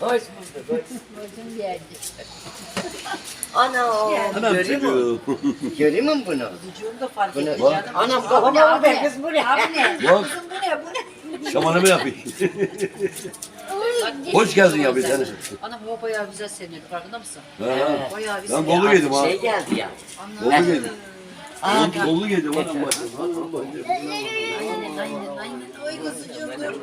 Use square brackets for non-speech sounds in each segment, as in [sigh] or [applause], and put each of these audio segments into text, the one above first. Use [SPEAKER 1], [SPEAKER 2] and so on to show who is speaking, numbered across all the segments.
[SPEAKER 1] Hoş bulduk. Hoş.
[SPEAKER 2] Gözüm geldi.
[SPEAKER 1] Ana
[SPEAKER 3] Anam
[SPEAKER 1] görüyor musun?
[SPEAKER 3] çocuğu.
[SPEAKER 1] Görüyor musun bunu?
[SPEAKER 2] Vücuğum da fark
[SPEAKER 1] Bunu-
[SPEAKER 2] etti
[SPEAKER 1] Bak,
[SPEAKER 2] canım.
[SPEAKER 1] anam kafama
[SPEAKER 2] abi ne?
[SPEAKER 1] kız bu ne?
[SPEAKER 2] Abi ne?
[SPEAKER 3] Bak.
[SPEAKER 2] Kızım bu ne? Bu ne?
[SPEAKER 3] Şamanı mı yapayım? Hoş geldin ya bir tane.
[SPEAKER 2] Ana baba bayağı güzel senin farkında mısın?
[SPEAKER 3] Ha.
[SPEAKER 2] Bayağı güzel.
[SPEAKER 3] Ben bolu yedim ha.
[SPEAKER 1] Şey geldi ya.
[SPEAKER 3] Bolu yedim.
[SPEAKER 1] Aa,
[SPEAKER 3] Ben bolu yedim anam bacım. Anam bacım.
[SPEAKER 2] Aynen aynen aynen. Oy kuzucuğum dur.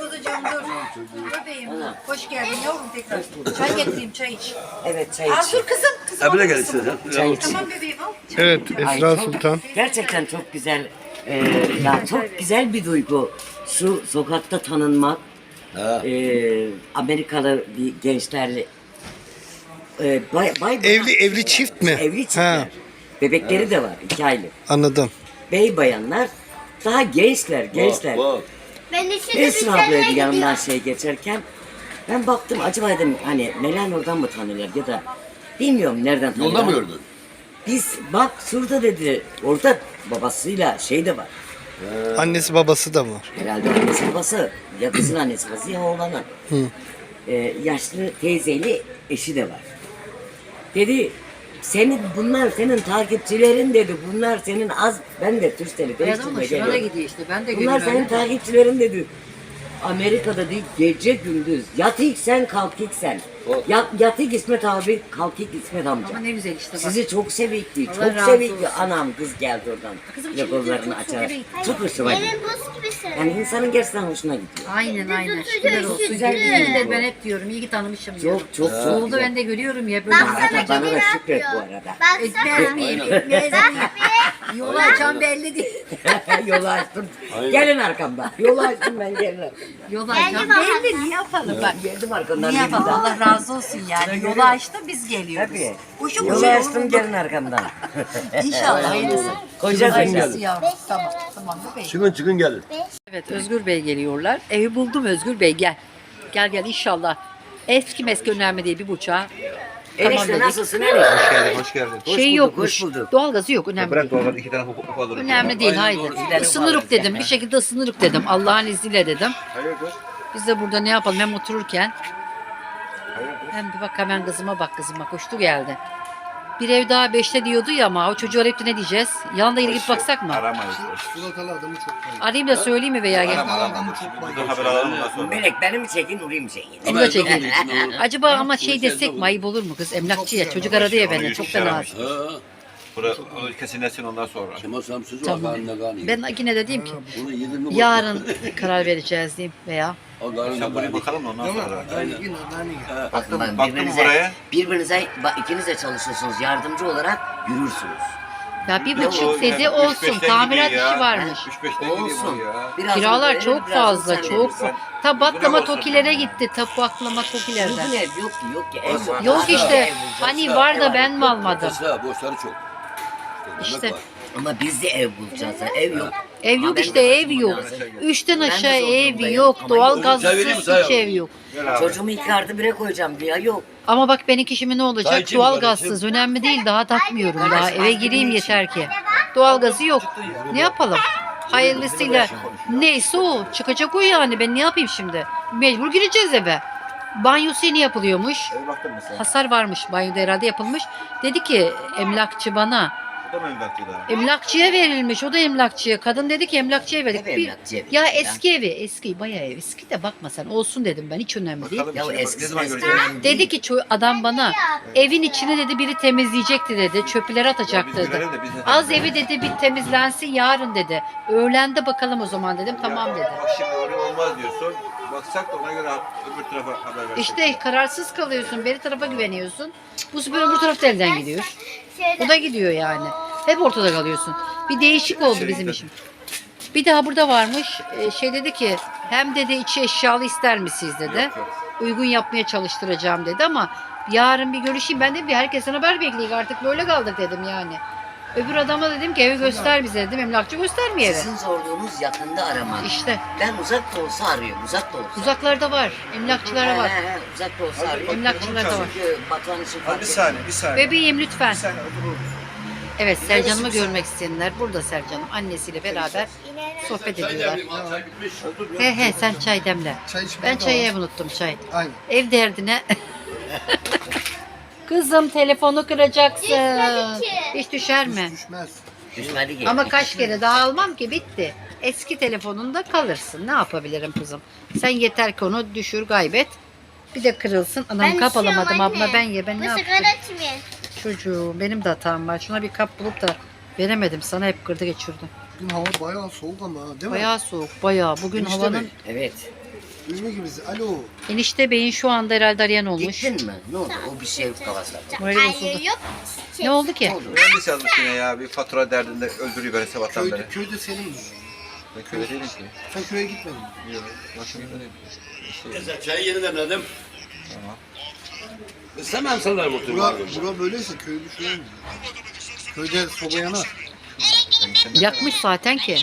[SPEAKER 2] Dur kuzucuğum dur. Bebeğim hoş geldin yavrum tekrar. Çay getireyim çay iç.
[SPEAKER 1] Evet çay
[SPEAKER 2] Al
[SPEAKER 1] iç.
[SPEAKER 2] dur kızım. Kızım al
[SPEAKER 3] gel istersen.
[SPEAKER 1] Çay iç.
[SPEAKER 2] Tamam bebeğim al.
[SPEAKER 4] Evet
[SPEAKER 1] Ay,
[SPEAKER 4] Esra
[SPEAKER 1] çok-
[SPEAKER 4] Sultan.
[SPEAKER 1] Gerçekten çok güzel. e, ya çok güzel bir duygu. Şu sokakta tanınmak. E, Amerikalı bir gençlerle e, bay, bay,
[SPEAKER 4] Evli evli çift mi?
[SPEAKER 1] evli çiftler.
[SPEAKER 4] Ha,
[SPEAKER 1] Bebekleri de var iki aylık.
[SPEAKER 4] anladım.
[SPEAKER 1] Bey bayanlar daha gençler gençler.
[SPEAKER 3] Bak.
[SPEAKER 5] Ben de şimdi
[SPEAKER 1] Esra ablaydı yanımdan şey geçerken ben baktım acaba dedim hani Melan oradan mı tanıyorlar ya da bilmiyorum nereden tanıyorlar.
[SPEAKER 3] Yolda mı gördün?
[SPEAKER 1] Biz bak şurada dedi orada babasıyla şey de var.
[SPEAKER 4] Annesi babası da var.
[SPEAKER 1] Herhalde annesi babası ya kızın annesi babası ya oğlanın. Ee, yaşlı teyzeyle eşi de var. Dedi senin bunlar senin takipçilerin dedi. Bunlar senin az ben de Türkcell'i
[SPEAKER 2] Beyaz ama
[SPEAKER 1] değiştirmeye
[SPEAKER 2] şuna da
[SPEAKER 1] geliyorum.
[SPEAKER 2] gidiyor işte. Ben de
[SPEAKER 1] Bunlar
[SPEAKER 2] görüyorum.
[SPEAKER 1] senin takipçilerin dedi. Amerika'da değil gece gündüz. Yatık sen kalkık sen.
[SPEAKER 3] O-
[SPEAKER 1] Yat, yatık İsmet abi kalkık İsmet amca.
[SPEAKER 2] Ama ne güzel işte bak.
[SPEAKER 1] Sizi çok sevikli,
[SPEAKER 2] Allah
[SPEAKER 1] çok
[SPEAKER 2] razı
[SPEAKER 1] sevikli.
[SPEAKER 2] olsun.
[SPEAKER 1] Anam kız geldi oradan.
[SPEAKER 2] Kızım
[SPEAKER 1] Ve
[SPEAKER 2] şimdi
[SPEAKER 1] kollarını
[SPEAKER 2] çok
[SPEAKER 1] açarak.
[SPEAKER 2] evet.
[SPEAKER 1] Çok hoşuma gitti.
[SPEAKER 5] Elin buz gibi.
[SPEAKER 1] Yani insanın gerçekten hoşuna gidiyor.
[SPEAKER 2] Aynen aynen.
[SPEAKER 5] Sütü,
[SPEAKER 2] Şükürler olsun.
[SPEAKER 5] sütü.
[SPEAKER 2] Güzel bir de ben hep diyorum. İyi ki tanımışım ya.
[SPEAKER 1] Çok çok çok.
[SPEAKER 2] Oldu ben de görüyorum ya böyle.
[SPEAKER 5] Baksana
[SPEAKER 1] Bana-
[SPEAKER 5] kedi
[SPEAKER 1] da
[SPEAKER 5] ne
[SPEAKER 1] şükret bu
[SPEAKER 5] yapıyor?
[SPEAKER 1] arada.
[SPEAKER 5] Baksana.
[SPEAKER 2] Etmez miyim? Etmez miyim? Yolu açan belli değil. [laughs]
[SPEAKER 1] Yolu açtım.
[SPEAKER 3] Aynen.
[SPEAKER 1] Gelin arkamda. Yolu açtım ben gelin arkamda.
[SPEAKER 2] Yolu
[SPEAKER 5] Geldi
[SPEAKER 2] açan belli. Ne yapalım bak.
[SPEAKER 1] Geldim arkamdan.
[SPEAKER 2] Ne yapalım. Allah razı olsun yani. Yolu açtı biz geliyoruz.
[SPEAKER 1] Tabii.
[SPEAKER 2] Kuşu
[SPEAKER 1] Yolu
[SPEAKER 2] kuşu
[SPEAKER 1] açtım gelin arkamdan. [laughs]
[SPEAKER 2] İnşallah hayırlısı.
[SPEAKER 1] Koca
[SPEAKER 2] Hayırlısı yavrum. Tamam tamam bebeğim.
[SPEAKER 3] Çıkın çıkın gelin.
[SPEAKER 2] Evet Özgür Bey geliyorlar. Evi buldum Özgür Bey gel. Gel gel inşallah. Eski meski önemli değil bir buçağa.
[SPEAKER 1] Enişte
[SPEAKER 2] dedik.
[SPEAKER 1] nasılsın enişte?
[SPEAKER 6] Hoş geldin, hoş geldin.
[SPEAKER 1] Hoş
[SPEAKER 2] şey
[SPEAKER 1] bulduk,
[SPEAKER 2] yokmuş.
[SPEAKER 1] hoş bulduk.
[SPEAKER 2] Doğalgazı yok önemli
[SPEAKER 6] Bırak
[SPEAKER 2] değil.
[SPEAKER 6] doğru iki tane hukuk hukuk alırım.
[SPEAKER 2] Önemli değil haydi.
[SPEAKER 1] doğru.
[SPEAKER 2] Isınırık dedim. Bir şekilde ısınırık dedim. Allah'ın izniyle dedim.
[SPEAKER 6] Hayırdır?
[SPEAKER 2] Biz de burada ne yapalım hem otururken? Hem bir bak hemen kızıma bak kızıma koştu geldi. Bir ev daha beşte diyordu ya ama o çocuğu arayıp da ne diyeceğiz? Yanında gidip baksak mı?
[SPEAKER 6] Aramayız.
[SPEAKER 2] Arayayım da söyleyeyim mi veya gel?
[SPEAKER 6] Arama arama. Burada haber alalım ondan sonra.
[SPEAKER 1] Melek beni mi çekin, Nuri'yi mi çekin?
[SPEAKER 2] Onu da çekelim. Acaba ama şey desek mi ayıp olur mu kız? Emlakçı ya çocuk aradı ya beni çok da lazım.
[SPEAKER 3] Ha.
[SPEAKER 6] Bura, onu kesinleşsin ondan sonra.
[SPEAKER 3] Kemal var.
[SPEAKER 2] Tamam.
[SPEAKER 3] Karnı.
[SPEAKER 2] Ben yine de diyeyim ki
[SPEAKER 3] Bunu
[SPEAKER 2] yarın karar vereceğiz diyeyim veya
[SPEAKER 6] Sen buraya bakalım da ondan sonra.
[SPEAKER 1] Bakın bak,
[SPEAKER 6] baktım
[SPEAKER 1] birbirinize,
[SPEAKER 6] buraya.
[SPEAKER 1] birbirinize, bak, ikiniz de çalışıyorsunuz. Yardımcı olarak yürürsünüz.
[SPEAKER 2] ya bir
[SPEAKER 6] Ya
[SPEAKER 2] buçuk
[SPEAKER 6] o yani üç
[SPEAKER 2] olsun
[SPEAKER 6] beşten
[SPEAKER 2] tamirat
[SPEAKER 6] gidiyor ya.
[SPEAKER 2] işi varmış.
[SPEAKER 1] Olsun.
[SPEAKER 6] ya.
[SPEAKER 1] Biraz
[SPEAKER 2] Kiralar
[SPEAKER 1] onu
[SPEAKER 2] çok
[SPEAKER 1] biraz
[SPEAKER 2] fazla
[SPEAKER 1] sen
[SPEAKER 2] çok
[SPEAKER 1] verirsin.
[SPEAKER 2] Ta baklama
[SPEAKER 6] olsun
[SPEAKER 2] tokilere
[SPEAKER 6] yani.
[SPEAKER 2] gitti. Ta baklama tokilerden.
[SPEAKER 1] Uzun ev yok ki yok ki. Ev yok.
[SPEAKER 2] Yok işte
[SPEAKER 1] ev bulacağız.
[SPEAKER 2] hani var da ben mi almadım?
[SPEAKER 3] Boşları çok.
[SPEAKER 2] İşte.
[SPEAKER 3] demek var.
[SPEAKER 1] Ama biz de ev bulacağız. ha, Ev yok.
[SPEAKER 2] Ev yok işte ev yok. Üçten aşağı ev yok. Doğal gazsız hiç
[SPEAKER 3] yok.
[SPEAKER 2] ev yok.
[SPEAKER 1] Çocuğumu iki artı bire koyacağım diye yok.
[SPEAKER 2] Ama bak benimki şimdi ne olacak? Doğal gazsız. Önemli değil. Daha takmıyorum daha. Eve gireyim yeter ki. Doğal gazı yok. Ne yapalım? Hayırlısıyla neyse o. Çıkacak o yani. Ben ne yapayım şimdi? Mecbur gireceğiz eve. Banyosu yeni yapılıyormuş. Hasar varmış. Banyoda herhalde yapılmış. Dedi ki emlakçı bana.
[SPEAKER 6] Bu da mı emlakçı daha?
[SPEAKER 2] Emlakçıya verilmiş. O da emlakçıya. Kadın dedi ki emlakçıya verdik.
[SPEAKER 1] Tabii
[SPEAKER 2] Bir-
[SPEAKER 1] emlakçıya
[SPEAKER 2] ya
[SPEAKER 1] verdik ya.
[SPEAKER 2] eski evi. Eski bayağı ev. Eski de bakma sen. Olsun dedim ben. Hiç önemli değil.
[SPEAKER 6] Bakalım
[SPEAKER 1] Ya
[SPEAKER 6] işte, bak,
[SPEAKER 1] eski
[SPEAKER 6] ne zaman
[SPEAKER 1] eski
[SPEAKER 6] göreceğiz?
[SPEAKER 1] önemli değil.
[SPEAKER 2] Dedi ki ço- adam bana evin içini dedi biri temizleyecekti dedi. Çöpleri atacaktı
[SPEAKER 6] Biz
[SPEAKER 2] dedi.
[SPEAKER 6] görelim de biz de
[SPEAKER 2] Az evi dedi bir temizlensin yarın dedi. Öğlende bakalım o zaman dedim. Tamam dedi.
[SPEAKER 6] Bak şimdi öyle olmaz diyorsun. Baksak da ona göre öbür tarafa haber versek.
[SPEAKER 2] İşte kararsız kalıyorsun. Beri tarafa güveniyorsun. Bu sefer bu tarafta elden gidiyor. Bu da gidiyor yani. Hep ortada kalıyorsun. Bir değişik oldu bizim işim. Bir daha burada varmış. e, Şey dedi ki hem dedi içi eşyalı ister misiniz dedi.
[SPEAKER 6] Yok, yok.
[SPEAKER 2] Uygun yapmaya çalıştıracağım dedi ama yarın bir görüşeyim. Ben de bir herkesten haber bekleyeyim artık böyle kaldık dedim yani. Öbür adama dedim ki evi göster bize dedim. Emlakçı göstermiyor evi.
[SPEAKER 1] Sizin zorluğunuz yakında aramak.
[SPEAKER 2] İşte
[SPEAKER 1] Ben uzak da olsa arıyorum. Uzak da olsa.
[SPEAKER 2] uzaklarda var. Emlakçılara var.
[SPEAKER 1] He, he, uzak da olsa arıyorum.
[SPEAKER 2] Emlakçılarda var.
[SPEAKER 1] Çünkü Batuhan için
[SPEAKER 6] Hadi bir
[SPEAKER 1] etmiyor.
[SPEAKER 6] saniye, bir saniye.
[SPEAKER 2] Bebeğim lütfen.
[SPEAKER 6] Bir saniye otur.
[SPEAKER 2] Evet Sercan'ımı görmek isteyenler burada Sercan'ım annesiyle beraber sohbet ediyorlar. He he sen çay demle.
[SPEAKER 4] Çay
[SPEAKER 2] Ben çayı ev unuttum çay.
[SPEAKER 4] Aynen.
[SPEAKER 2] Ev derdine. [laughs] Kızım telefonu kıracaksın. Hiç düşer mi?
[SPEAKER 4] Düşmez.
[SPEAKER 1] Düşmedi ki.
[SPEAKER 2] Ama kaç kere daha almam ki bitti. Eski telefonunda kalırsın. Ne yapabilirim kızım? Sen yeter ki onu düşür kaybet. Bir de kırılsın. Anam
[SPEAKER 5] Ben
[SPEAKER 2] kap alamadım
[SPEAKER 5] düşüyorum
[SPEAKER 2] abla
[SPEAKER 5] anne.
[SPEAKER 2] ben ye. Ben ne yapayım?
[SPEAKER 5] sigara.
[SPEAKER 2] Çocuğum benim de hatam var. Şuna bir kap bulup da veremedim. Sana hep kırdı geçirdi.
[SPEAKER 4] Bugün hava bayağı soğuk ama değil mi?
[SPEAKER 2] Bayağı soğuk bayağı. Bugün
[SPEAKER 4] Enişte
[SPEAKER 2] havanın
[SPEAKER 4] Bey.
[SPEAKER 1] Evet.
[SPEAKER 4] Üzme gibi. Alo.
[SPEAKER 2] enişte beyin şu anda herhalde arayan olmuş.
[SPEAKER 1] Gittin mi? Ne oldu? O bir şey kafasına.
[SPEAKER 2] Morali
[SPEAKER 5] Hayır
[SPEAKER 2] bozuldu.
[SPEAKER 5] yok.
[SPEAKER 2] Ne oldu ki?
[SPEAKER 6] Mühendis yazmış yine ya. Bir fatura derdinde öldürüyor beni sabahtan beri.
[SPEAKER 4] Köyde, köyde senin mi?
[SPEAKER 6] Ben köyde değilim ki.
[SPEAKER 4] Sen köye gitmedin.
[SPEAKER 6] Yok. Başka bir.
[SPEAKER 3] Güzel çayı yeniden dedim. İstemem sanırım
[SPEAKER 4] Bura,
[SPEAKER 3] oturmayı.
[SPEAKER 4] bura böyleyse köyü düşünelim. Köyde soba yanar.
[SPEAKER 2] Yakmış zaten ki.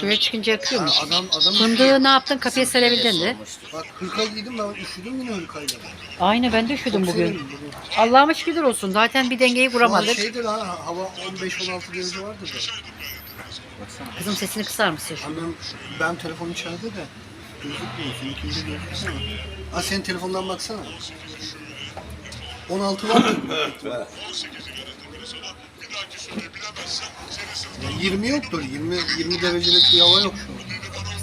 [SPEAKER 2] Köye çıkınca yakıyormuş.
[SPEAKER 4] Ha, adam, adam
[SPEAKER 2] Fındığı ne yaptın? Kapıya serebildin de.
[SPEAKER 4] Bak hırka giydim ben üşüdüm yine hırkayla.
[SPEAKER 2] Aynen ben de üşüdüm bugün. Allah'ıma şükürler olsun. Zaten bir dengeyi
[SPEAKER 4] Şu an
[SPEAKER 2] kuramadık.
[SPEAKER 4] şeydir ha hava 15-16 derece vardır da.
[SPEAKER 2] Kızım sesini kısar mısın?
[SPEAKER 4] Annem ben telefon içeride de gözükmüyor. Seninkinde gözüksene. Ha senin telefondan baksana. 16 var mı? 20 yoktur. 20 20 derecelik bir hava yok.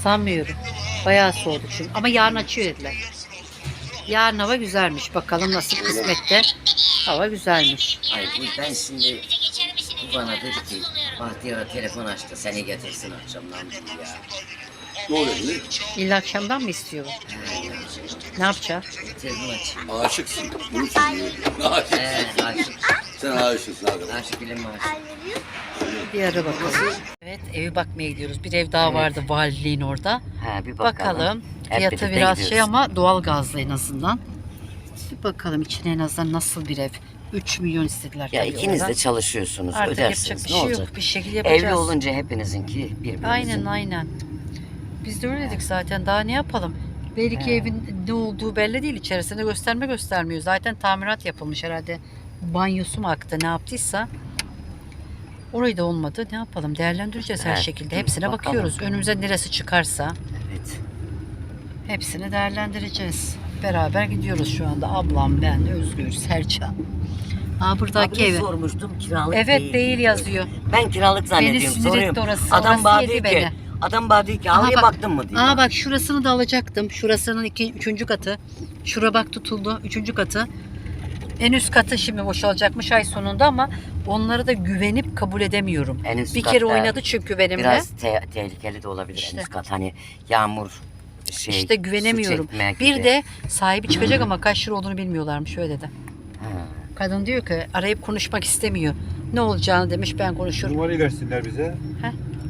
[SPEAKER 2] Sanmıyorum. Bayağı soğudu çünkü. Ama yarın açıyor dediler. Yarın hava güzelmiş. Bakalım nasıl kısmette. Hava güzelmiş.
[SPEAKER 1] Ay bu ben şimdi bu bana dedi ki Bahtiyar'a telefon açtı seni getirsin akşamdan dedi ya.
[SPEAKER 3] Ne oluyor şimdi?
[SPEAKER 2] İlla akşamdan mı istiyor? Ne yapacak?
[SPEAKER 1] Telefon.
[SPEAKER 3] Aşıksın. Bunu söylüyor. Aşık.
[SPEAKER 1] Ee, aşık.
[SPEAKER 3] Sen aşıksın abi.
[SPEAKER 1] Aşık bilim aşık.
[SPEAKER 2] Bir ara bakalım. Evet evi bakmaya gidiyoruz. Bir ev daha vardı valiliğin orada.
[SPEAKER 1] Ha bir bakalım.
[SPEAKER 2] Bakalım.
[SPEAKER 1] Hep
[SPEAKER 2] Fiyatı
[SPEAKER 1] birlikte
[SPEAKER 2] biraz şey
[SPEAKER 1] gidiyoruz.
[SPEAKER 2] ama doğal gazlı en azından. Bir bakalım içine en azından nasıl bir ev. 3 milyon istediler.
[SPEAKER 1] Ya
[SPEAKER 2] tabii
[SPEAKER 1] ikiniz
[SPEAKER 2] oradan.
[SPEAKER 1] de çalışıyorsunuz,
[SPEAKER 2] Artık
[SPEAKER 1] ödersiniz.
[SPEAKER 2] yapacak bir
[SPEAKER 1] ne
[SPEAKER 2] şey
[SPEAKER 1] olacak?
[SPEAKER 2] yok. Bir şekilde yapacağız.
[SPEAKER 1] Evli olunca hepinizinki birbirinizin.
[SPEAKER 2] Aynen aynen. Biz de öyle dedik zaten. Daha ne yapalım? Belki
[SPEAKER 1] He.
[SPEAKER 2] evin ne olduğu belli değil. İçerisinde gösterme göstermiyor. Zaten tamirat yapılmış herhalde. Banyosu mu aktı ne yaptıysa. Orayı da olmadı. Ne yapalım? Değerlendireceğiz her
[SPEAKER 1] Evet,
[SPEAKER 2] şekilde.
[SPEAKER 1] dur
[SPEAKER 2] Hepsine
[SPEAKER 1] bakalım.
[SPEAKER 2] bakıyoruz. Önümüze neresi çıkarsa
[SPEAKER 1] Evet.
[SPEAKER 2] hepsini değerlendireceğiz. Beraber gidiyoruz şu anda. Ablam, ben, Özgür, Sercan. Aa buradaki
[SPEAKER 1] Abi
[SPEAKER 2] evi.
[SPEAKER 1] sormuştum kiralık
[SPEAKER 2] Evet
[SPEAKER 1] değil.
[SPEAKER 2] yazıyor.
[SPEAKER 1] Ben kiralık zannediyorum.
[SPEAKER 2] sinir
[SPEAKER 1] Soruyorum.
[SPEAKER 2] etti orası.
[SPEAKER 1] Adam
[SPEAKER 2] Orası
[SPEAKER 1] bana
[SPEAKER 2] yedi
[SPEAKER 1] diyor ki,
[SPEAKER 2] beni.
[SPEAKER 1] Adam bana diyor ki
[SPEAKER 2] Aha
[SPEAKER 1] halıya
[SPEAKER 2] bak-
[SPEAKER 1] baktın mı diyor.
[SPEAKER 2] Aa bak şurasını da alacaktım. Şurasının iki, üçüncü katı. Şura bak tutuldu. Üçüncü katı. En üst katı şimdi boşalacakmış ay sonunda ama onları da güvenip kabul edemiyorum.
[SPEAKER 1] En üst
[SPEAKER 2] bir kere
[SPEAKER 1] katta
[SPEAKER 2] oynadı çünkü benimle.
[SPEAKER 1] Biraz te- tehlikeli de olabilir
[SPEAKER 2] İşte.
[SPEAKER 1] en üst kat. Hani yağmur şey
[SPEAKER 2] işte güvenemiyorum.
[SPEAKER 1] su çekme
[SPEAKER 2] Bir
[SPEAKER 1] gibi.
[SPEAKER 2] de sahibi çıkacak ama kaç lira olduğunu bilmiyorlarmış öyle dedi.
[SPEAKER 1] Ha.
[SPEAKER 2] Kadın diyor ki arayıp konuşmak istemiyor. Ne olacağını demiş ben konuşurum.
[SPEAKER 6] Numarayı versinler bize.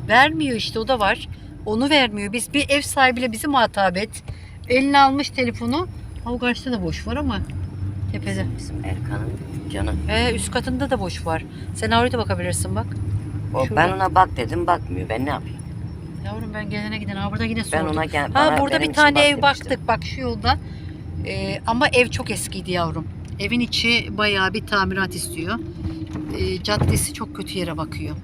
[SPEAKER 2] Vermiyor işte o da var. Onu vermiyor. Biz bir ev sahibiyle bizi muhatap et. Eline almış telefonu. Karşıda da boş var ama tepede.
[SPEAKER 1] Bizim Erkan'ın dükkanı.
[SPEAKER 2] Ee, üst katında da boş var. Sen oraya da bakabilirsin bak.
[SPEAKER 1] O,
[SPEAKER 2] Şurada.
[SPEAKER 1] ben ona bak dedim bakmıyor. Ben ne yapayım?
[SPEAKER 2] Yavrum ben gelene giden. Ha burada yine sordum.
[SPEAKER 1] Ben ona gel.
[SPEAKER 2] ha burada bir tane
[SPEAKER 1] bak
[SPEAKER 2] ev
[SPEAKER 1] demiştim.
[SPEAKER 2] baktık. Bak şu yolda. Ee, ama ev çok eskiydi yavrum. Evin içi bayağı bir tamirat istiyor. Ee, caddesi çok kötü yere bakıyor.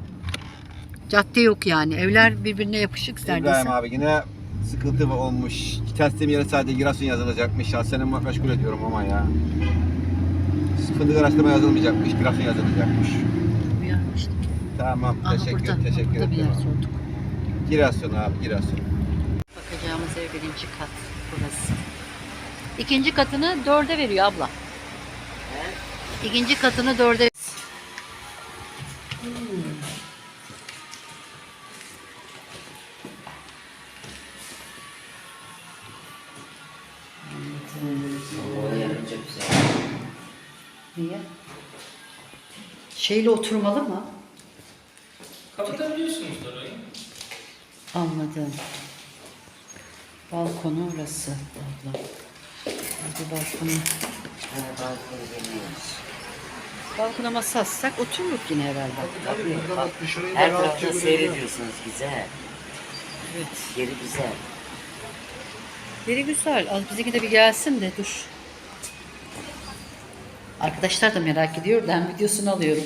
[SPEAKER 2] Cadde yok yani. Evler birbirine yapışık
[SPEAKER 6] İbrahim
[SPEAKER 2] neredeyse.
[SPEAKER 6] abi yine sıkıntı olmuş. Teslim yere sadece Giresun yazılacakmış. Ya senin meşgul ediyorum ama ya. Fındık araştırma yazılmayacakmış. Giresun yazılacakmış.
[SPEAKER 2] Uyarmıştım.
[SPEAKER 6] Tamam.
[SPEAKER 2] Aha,
[SPEAKER 6] teşekkür,
[SPEAKER 2] burada.
[SPEAKER 6] teşekkür
[SPEAKER 2] Burada bir yer
[SPEAKER 6] ederim.
[SPEAKER 2] sorduk.
[SPEAKER 6] Giresun abi Giresun.
[SPEAKER 2] Bakacağımız ev birinci kat burası. İkinci katını dörde veriyor abla. İkinci katını dörde Niye? Şeyle oturmalı mı?
[SPEAKER 7] Kapatabiliyorsunuz orayı.
[SPEAKER 2] Anladım. Balkonu orası abla. Hadi balkonu.
[SPEAKER 1] Ha, balkonu geliyoruz.
[SPEAKER 2] Balkona masa atsak otururuz yine herhalde.
[SPEAKER 4] Buradan bak
[SPEAKER 1] Her
[SPEAKER 4] görebiliyor.
[SPEAKER 1] seyrediyorsunuz güzel.
[SPEAKER 2] Evet.
[SPEAKER 1] Yeri güzel.
[SPEAKER 2] Biri güzel. Az bizimki de bir gelsin de dur. Arkadaşlar da merak ediyor. Ben videosunu alıyorum.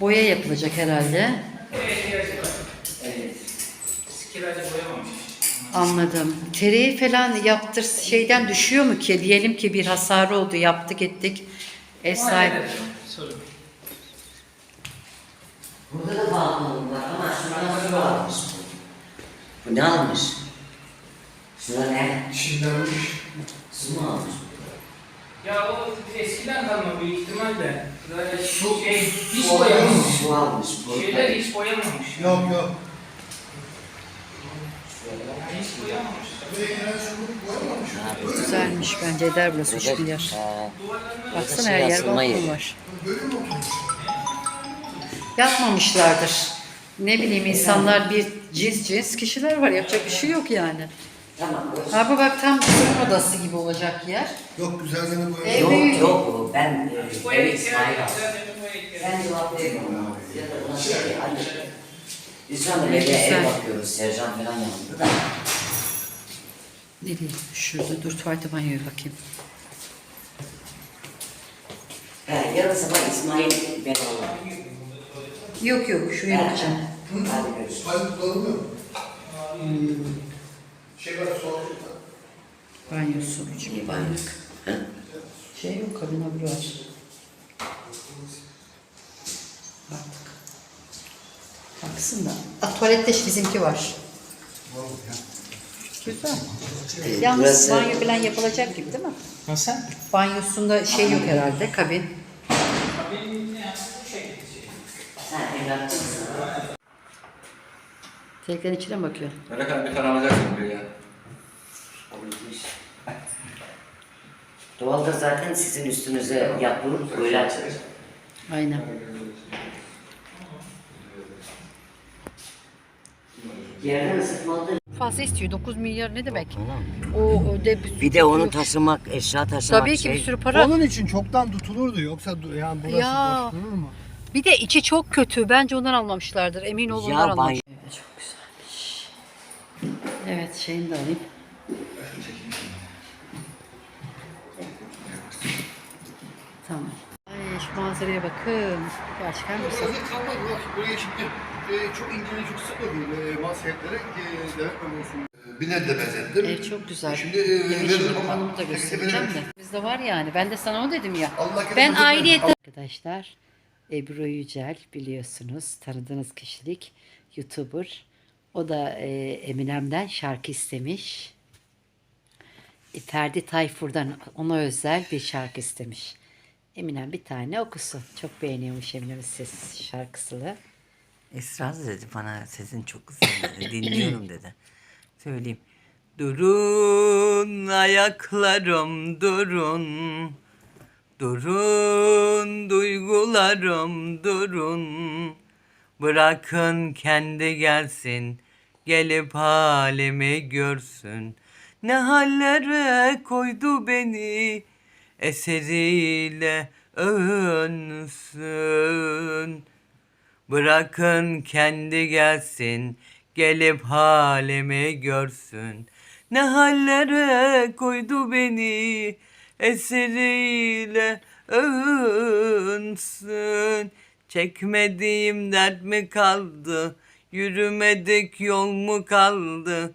[SPEAKER 2] Boya yapılacak herhalde. Anladım. Tereyi falan yaptır şeyden düşüyor mu ki? Diyelim ki bir hasarı oldu, yaptık ettik. Ev sahibi.
[SPEAKER 8] Burada da balkon var ama şuradan su almış. Bu ne almış? Şuna ne?
[SPEAKER 7] Çinlenmiş.
[SPEAKER 8] Su mu almış?
[SPEAKER 7] Ya o eskiden kalma büyük ihtimalle. Böyle şey, hiç boyamamış.
[SPEAKER 8] Su almış. bu.
[SPEAKER 7] Şeyler hiç boyamamış.
[SPEAKER 4] Yok yok.
[SPEAKER 7] Hiç boyamamış.
[SPEAKER 2] Güzelmiş bence eder burası üç milyar.
[SPEAKER 8] Ha,
[SPEAKER 2] Baksana her yer balkon var. Yapmamışlardır. Ne bileyim insanlar bir cins cins kişiler var. Yapacak bir şey yok yani.
[SPEAKER 8] Tamam.
[SPEAKER 2] Abi bak tam oturma odası gibi olacak yer.
[SPEAKER 4] Yok güzelliğini
[SPEAKER 2] büyük.
[SPEAKER 8] Yok yok ben e,
[SPEAKER 7] Bu
[SPEAKER 8] ben
[SPEAKER 7] ev
[SPEAKER 8] İsmail. Ben cevap vermiyorum ona. Ya da ona şey. Biz
[SPEAKER 2] güzel.
[SPEAKER 8] ev bakıyoruz. Sercan falan yanında da.
[SPEAKER 2] Nereye? Şurada dur tuvalete banyoya bakayım.
[SPEAKER 8] He, yarın sabah İsmail ben alalım.
[SPEAKER 2] Yok yok şuraya bakacağım.
[SPEAKER 8] Hadi görüşürüz.
[SPEAKER 4] Hayır kullanılmıyor mu? Şey var soğuk.
[SPEAKER 2] Banyosu. Bir banyo. Şey yok kabin abri var. Artık. Baksın da. A, tuvalette bizimki var. Güzel. Yalnız
[SPEAKER 8] burası-
[SPEAKER 2] banyo falan yapılacak gibi değil mi?
[SPEAKER 7] Nasıl?
[SPEAKER 2] Banyosunda şey yok herhalde kabin.
[SPEAKER 8] Sen evlatçı
[SPEAKER 2] Teklerin içine mi bakıyor?
[SPEAKER 6] Ne kadar bir karar alacaksın buraya ya.
[SPEAKER 8] Doğalda zaten sizin üstünüze yapılıp böyle açılır.
[SPEAKER 2] Aynen.
[SPEAKER 8] Yerden ısıtmalı
[SPEAKER 2] Fazla istiyor. 9 milyar ne demek? O, o de
[SPEAKER 8] Bir de onu taşımak, eşya taşımak
[SPEAKER 2] Tabii ki
[SPEAKER 8] şey.
[SPEAKER 2] bir sürü para.
[SPEAKER 4] Onun için çoktan tutulurdu yoksa du- yani burası
[SPEAKER 2] Ya.
[SPEAKER 4] boş durur mu?
[SPEAKER 2] Bir de içi çok kötü. Bence ondan almamışlardır. Emin ol
[SPEAKER 8] Ya
[SPEAKER 2] ondan almamış. Evet şeyini de alayım. Tamam. Ay şu manzaraya bakın. Gerçekten güzel.
[SPEAKER 4] Yazık kalmadı bak buraya şimdi e, çok ince ve çok sık değil. E, Masketlere e, devam olsun. De benzettim.
[SPEAKER 2] Ev çok güzel.
[SPEAKER 4] Şimdi, e, veririm ama
[SPEAKER 2] hanımı da göstereceğim de. Bizde var yani. Ben de sana onu dedim ya.
[SPEAKER 4] Allah
[SPEAKER 2] Ben ayrıyeten... Arkadaşlar Ebru Yücel biliyorsunuz. Tanıdığınız kişilik. YouTuber. O da e, Eminem'den şarkı istemiş. E, Ferdi Tayfur'dan ona özel bir şarkı istemiş. Eminem bir tane okusun. Çok beğeniyormuş Eminem'in ses şarkısını.
[SPEAKER 8] Esra dedi bana sesin çok güzel dedi. [laughs] Dinliyorum dedi. Söyleyeyim. Durun ayaklarım durun. Durun duygularım durun. Bırakın kendi gelsin. Gelip halimi görsün. Ne hallere koydu beni. Eseriyle övünsün. Bırakın kendi gelsin, gelip halimi görsün. Ne hallere koydu beni, eseriyle övünsün. Çekmediğim dert mi kaldı, yürümedik yol mu kaldı?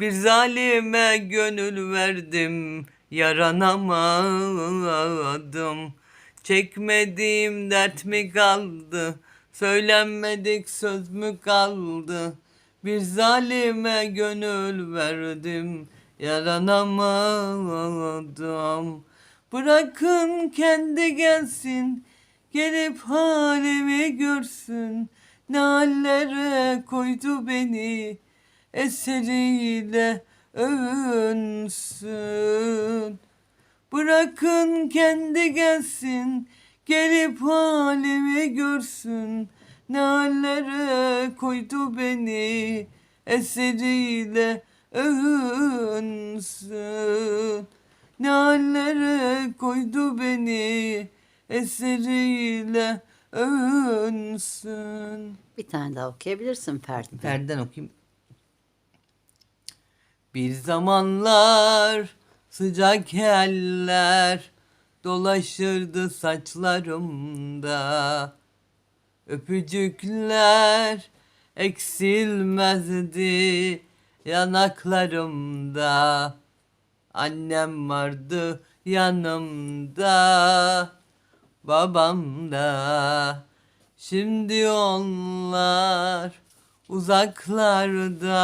[SPEAKER 8] Bir zalime gönül verdim, yaranamadım. Çekmediğim dert mi kaldı? Söylenmedik söz mü kaldı? Bir zalime gönül verdim, yaranamadım. Bırakın kendi gelsin, gelip halimi görsün. Ne hallere koydu beni, eseriyle övünsün. Bırakın kendi gelsin, gelip halimi görsün. Ne hallere koydu beni, eseriyle övünsün. Ne hallere koydu beni, eseriyle övünsün.
[SPEAKER 2] Bir tane daha okuyabilirsin Ferdi.
[SPEAKER 8] Ferdi'den okuyayım. Bir zamanlar sıcak eller dolaşırdı saçlarımda. Öpücükler eksilmezdi yanaklarımda Annem vardı yanımda Babam da Şimdi onlar uzaklarda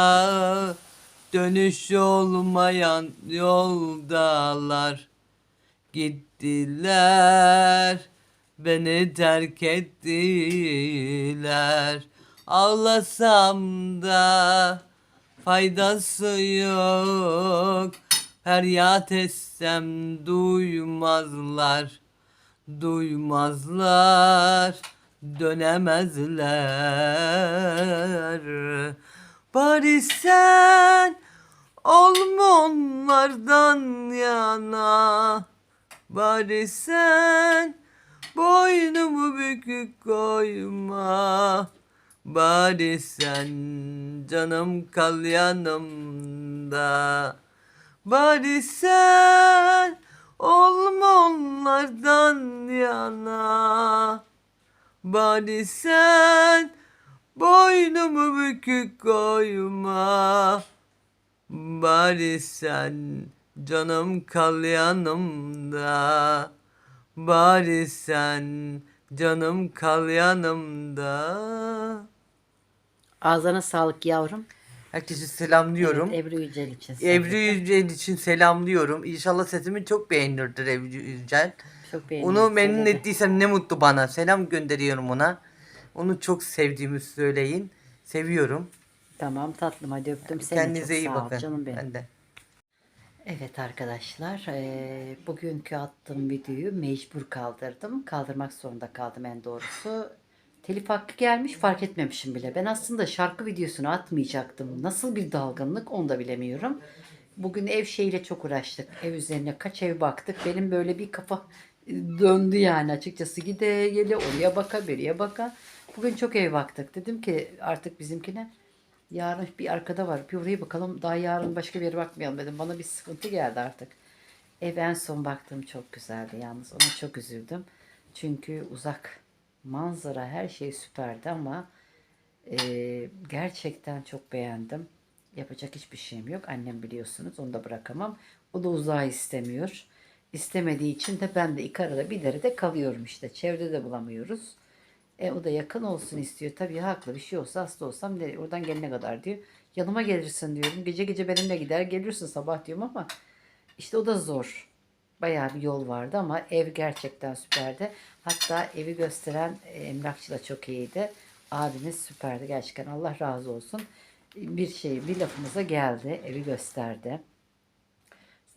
[SPEAKER 8] Dönüş olmayan yoldalar. Gittiler beni terk ettiler. Ağlasam da faydası yok. Feryat etsem duymazlar Duymazlar dönemezler. Bari sen olma onlardan yana? Bari sen boynumu bükük koyma. Bari sen canım kal yanımda. Bari sen olma onlardan yana. Bari sen boynumu bükük koyma. Bari sen canım kal yanımda. Bari sen canım kal yanımda.
[SPEAKER 2] Ağzına sağlık yavrum.
[SPEAKER 8] Herkese selamlıyorum.
[SPEAKER 2] Ebru Yücel için.
[SPEAKER 8] Ebru Yücel için selamlıyorum. İnşallah sesimi çok beğenirdir Ebru Yücel.
[SPEAKER 2] Çok beğendim.
[SPEAKER 8] Onu memnun
[SPEAKER 2] söyledi.
[SPEAKER 8] ettiysem ne mutlu bana. Selam gönderiyorum ona. Onu çok sevdiğimi söyleyin. Seviyorum.
[SPEAKER 2] Tamam tatlım hadi öptüm seni.
[SPEAKER 8] Kendinize
[SPEAKER 2] çok
[SPEAKER 8] iyi
[SPEAKER 2] sağ ol
[SPEAKER 8] bakın.
[SPEAKER 2] Canım benim.
[SPEAKER 8] Ben de.
[SPEAKER 2] Evet arkadaşlar, eee, bugünkü attığım videoyu mecbur kaldırdım. Kaldırmak zorunda kaldım en doğrusu. Telif hakkı gelmiş fark etmemişim bile. Ben aslında şarkı videosunu atmayacaktım. Nasıl bir dalgınlık onu da bilemiyorum. Bugün ev şeyiyle çok uğraştık. Ev üzerine kaç ev baktık. Benim böyle bir kafa döndü yani açıkçası. Gide gele oraya baka beriye baka. Bugün çok ev baktık. Dedim ki artık bizimkine Yarın bir arkada var. Bir oraya bakalım. Daha yarın başka bir yere bakmayalım dedim. Bana bir sıkıntı geldi artık. Ev en son baktığım çok güzeldi yalnız. Ona çok üzüldüm. Çünkü uzak manzara her şey süperdi ama e, gerçekten çok beğendim. Yapacak hiçbir şeyim yok. Annem biliyorsunuz onu da bırakamam. O da uzağı istemiyor. İstemediği için de ben de iki bir derede kalıyorum işte. Çevrede de bulamıyoruz. E o da yakın olsun istiyor. Tabii haklı bir şey olsa hasta olsam nereye, oradan gelene kadar diyor. Yanıma gelirsin diyorum. Gece gece benimle gider gelirsin sabah diyorum ama işte o da zor. Bayağı bir yol vardı ama ev gerçekten süperdi. Hatta evi gösteren e, emlakçı da çok iyiydi. Abimiz süperdi gerçekten. Allah razı olsun. Bir şey bir lafımıza geldi. Evi gösterdi.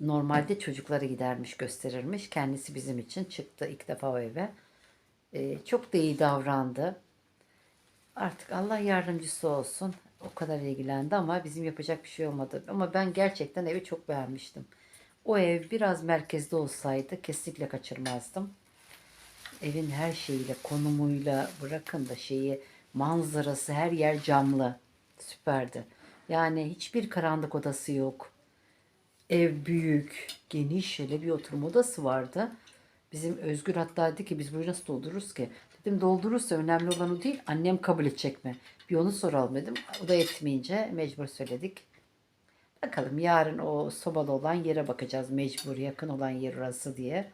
[SPEAKER 2] Normalde çocukları gidermiş gösterirmiş. Kendisi bizim için çıktı ilk defa o eve. Ee, çok da iyi davrandı. Artık Allah yardımcısı olsun. O kadar ilgilendi ama bizim yapacak bir şey olmadı. Ama ben gerçekten evi çok beğenmiştim. O ev biraz merkezde olsaydı kesinlikle kaçırmazdım. Evin her şeyiyle, konumuyla bırakın da şeyi, manzarası, her yer camlı. Süperdi. Yani hiçbir karanlık odası yok. Ev büyük, geniş şöyle bir oturma odası vardı. Bizim Özgür hatta dedi ki biz burayı nasıl doldururuz ki? Dedim doldurursa önemli olan o değil. Annem kabul edecek mi? Bir onu soralım dedim. O da etmeyince mecbur söyledik. Bakalım yarın o sobalı olan yere bakacağız. Mecbur yakın olan yer orası diye.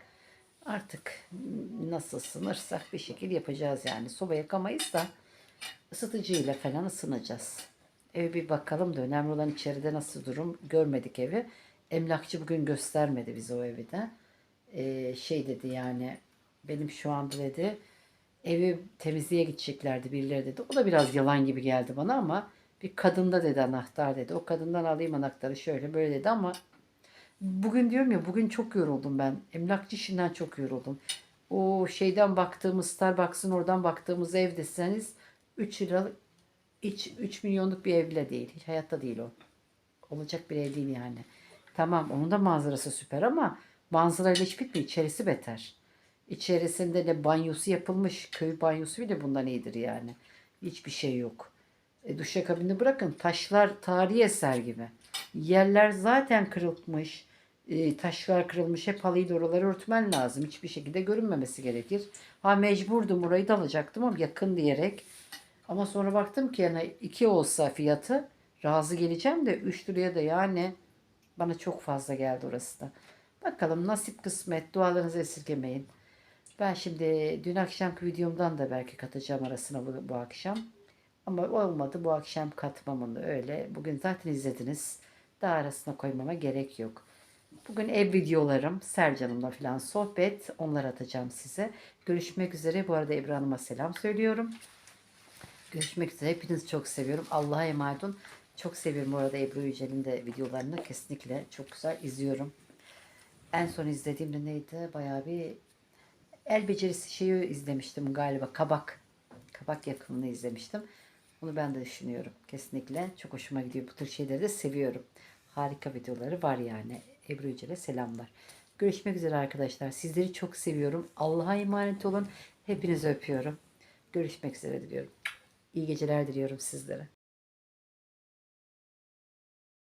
[SPEAKER 2] Artık nasıl ısınırsak bir şekil yapacağız yani. Soba yakamayız da ısıtıcıyla falan ısınacağız. Eve bir bakalım da önemli olan içeride nasıl durum görmedik evi. Emlakçı bugün göstermedi bize o evi de. Ee, şey dedi yani benim şu anda dedi evi temizliğe gideceklerdi birileri dedi. O da biraz yalan gibi geldi bana ama bir kadında dedi anahtar dedi. O kadından alayım anahtarı şöyle böyle dedi ama bugün diyorum ya bugün çok yoruldum ben. Emlakçı işinden çok yoruldum. O şeyden baktığımız Starbucks'ın oradan baktığımız ev deseniz 3 liralık hiç 3 milyonluk bir ev bile değil. Hiç hayatta değil o. Olacak bir ev değil yani. Tamam onun da manzarası süper ama manzarayla hiç bitmiyor. İçerisi beter. İçerisinde ne banyosu yapılmış. Köy banyosu bile bundan iyidir yani. Hiçbir şey yok. E, duşakabini bırakın. Taşlar tarihi eser gibi. Yerler zaten kırılmış. e, taşlar kırılmış hep halıyla oraları örtmen lazım. Hiçbir şekilde görünmemesi gerekir. Ha mecburdum burayı da alacaktım ama yakın diyerek. Ama sonra baktım ki yani iki olsa fiyatı razı geleceğim de 3 liraya da yani bana çok fazla geldi orası da. Bakalım nasip kısmet dualarınızı esirgemeyin. Ben şimdi dün akşamki videomdan da belki katacağım arasına bu, bu akşam. Ama olmadı bu akşam katmam onu öyle. Bugün zaten izlediniz. Daha arasına koymama gerek yok. Bugün ev videolarım, Sercan'ımla falan sohbet. Onları atacağım size. Görüşmek üzere. Bu arada Ebru Hanım'a selam söylüyorum. Görüşmek üzere. Hepinizi çok seviyorum. Allah'a emanet olun. Çok seviyorum bu arada Ebru Yücel'in de videolarını. Kesinlikle çok güzel izliyorum. En son izlediğimde neydi? Bayağı bir el becerisi şeyi izlemiştim galiba. Kabak. Kabak yapımını izlemiştim. Onu ben de düşünüyorum. Kesinlikle. Çok hoşuma gidiyor. Bu tür şeyleri de seviyorum. Harika videoları var yani. Ebru Yücel'e selamlar. Görüşmek üzere arkadaşlar. Sizleri çok seviyorum. Allah'a emanet olun. Hepinizi öpüyorum. Görüşmek üzere diliyorum. İyi geceler diliyorum sizlere.